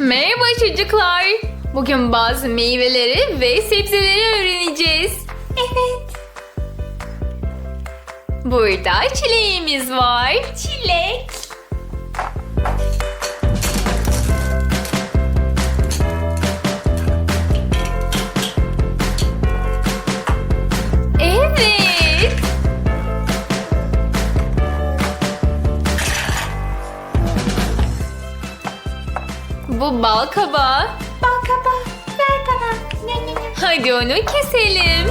Merhaba çocuklar. Bugün bazı meyveleri ve sebzeleri öğreneceğiz. Evet. Burada çileğimiz var. Çilek. Bal kabağı. Bal kabağı. Ver bana. Ne ne ne. Hadi onu keselim.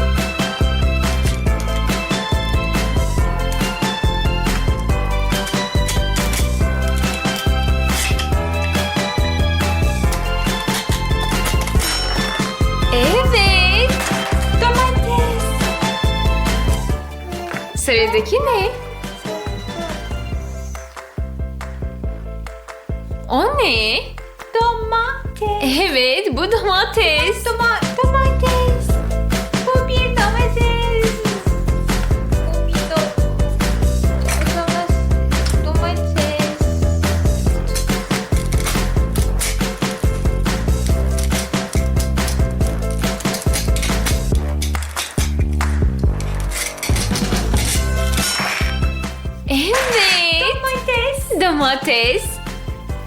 Evet. Domates. Sıradaki ne? O ne? Domates. Evet, bu domates. Doma domates. Bu bir domates. Bu bir do domates. Domates. Evet. Domates. Domates.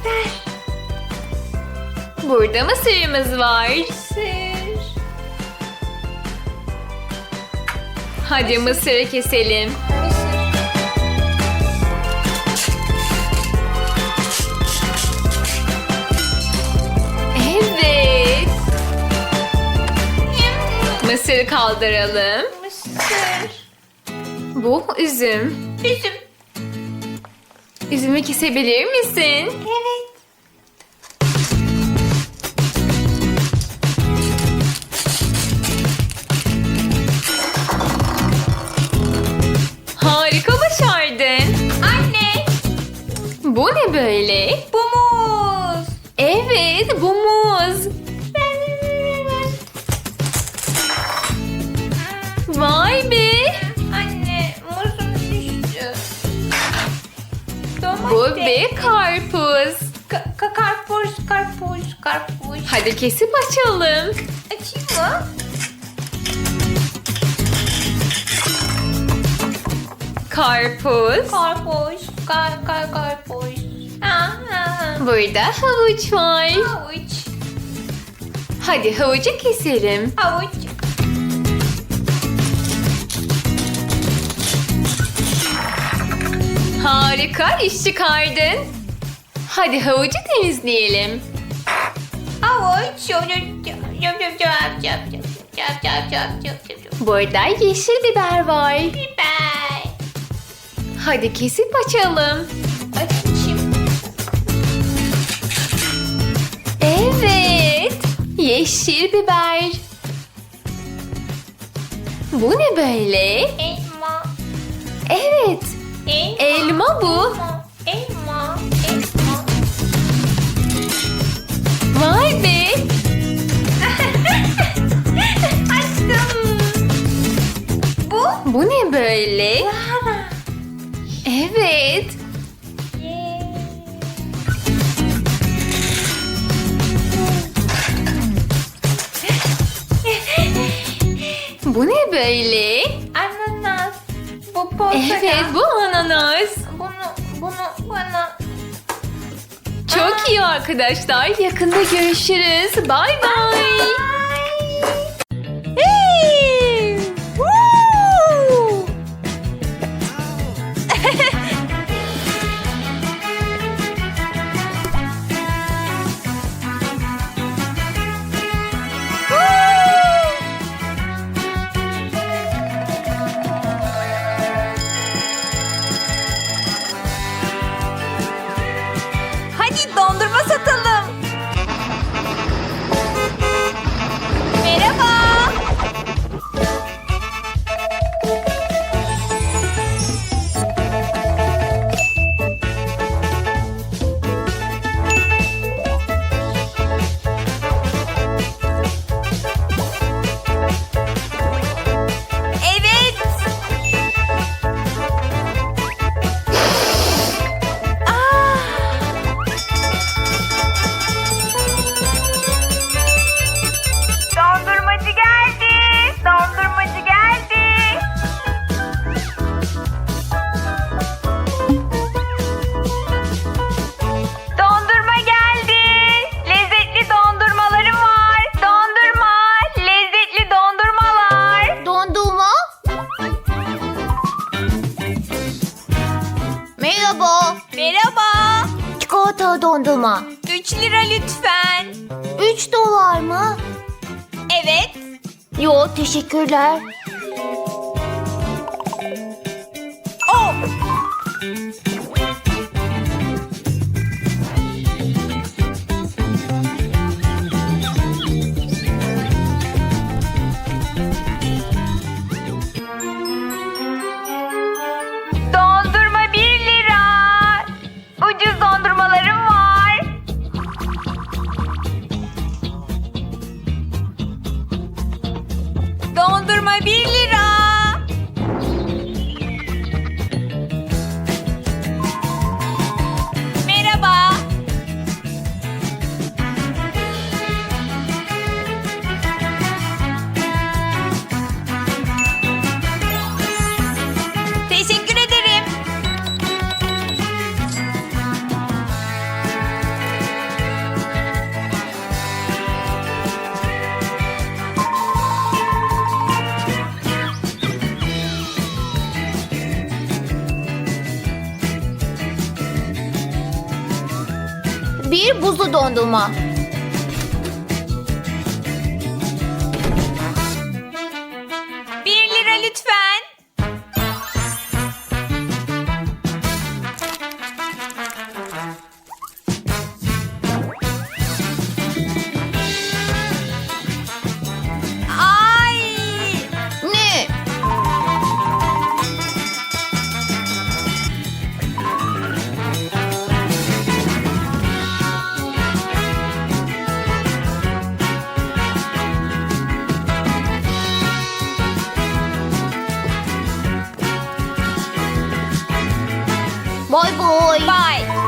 Ver. Burada mısırımız var. Sır. Hadi mısırı keselim. Mısır. Evet. Mısırı kaldıralım. Mısır. Bu üzüm. Üzüm. Üzümü kesebilir misin? Evet. Bu ne böyle? Bu muz. Evet, bu muz. Vay be. Anne muzum düştü. Domates. Bu bir karpuz. Ka- ka- karpuz, karpuz, karpuz. Hadi kesip açalım. Açayım mı? Karpuz. Karpuz, Kar kar kar boş. Burada havuç var. Havuç. Hadi havucu keselim. Havuç. Harika iş çıkardın. Hadi havucu temizleyelim. Havuç. Burada yeşil biber var. Biber. Hadi kesip açalım. Açayım. Evet. Yeşil biber. Bu ne böyle? Elma. Evet. Elma. Elma bu. Elma. Elma. Vay be. Açtım. Bu? Bu ne böyle? Lara. Evet. Bu ne böyle? Ananas. Bu portakal. Evet bu ananas. Bunu, bunu bana. Çok iyi arkadaşlar. Yakında görüşürüz. Bay bay. yatağı dondurma. 3 lira lütfen. 3 dolar mı? Evet. Yo teşekkürler. Oh. Bir buzlu dondurma. Bye, boy. Bye.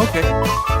Okay.